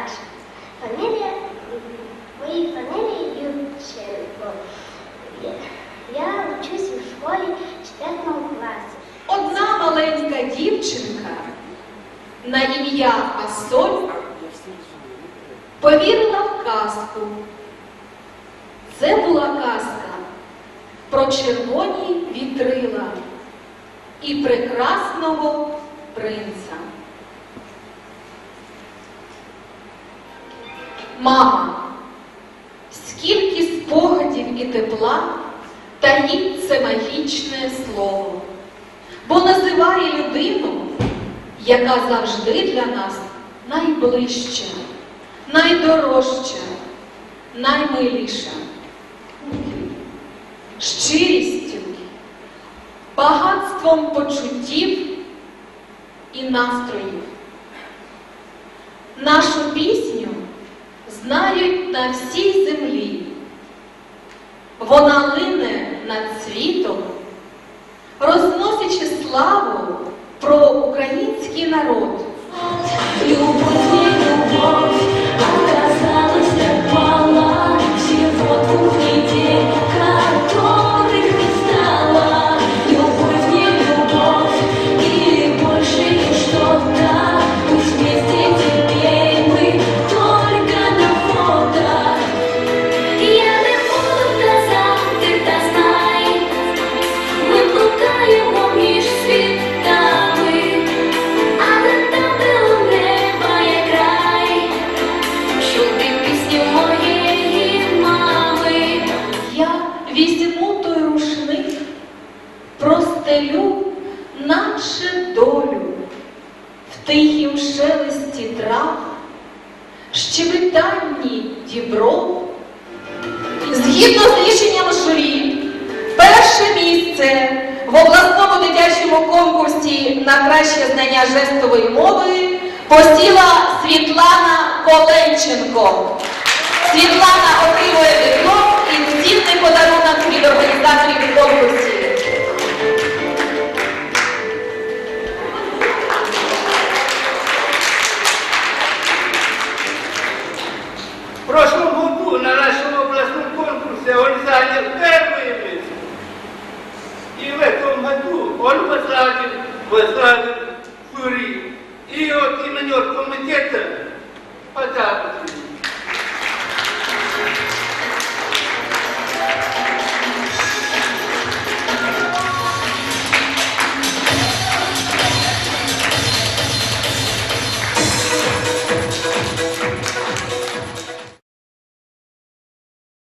наша. Фамілія моїй фамілії Юрченко. Я вчусь у школі 4 класу. Одна маленька дівчинка на ім'я Асоль повірила в казку. Це була казка про червоні вітрила і прекрасного принца. Мама, скільки спогадів і тепла таїть це магічне слово, бо називає людину, яка завжди для нас найближча, найдорожча, наймиліша. Щирістю, багатством почуттів і настроїв. Нашу пісню знають на всій землі. Вона лине над світом, розносячи славу про український народ. Простелю, наче долю, в тихім шелесті трав, щебетанні дібров. Згідно з рішенням журі, перше місце в обласному дитячому конкурсі на краще знання жестової мови посіла Світлана Коленченко. Світлана отримує диплом і цінний подарунок від організаторів конкурсів. Он занял первое. И в этом году он возглавил, возглавил жюри. И от имени комитета подарок.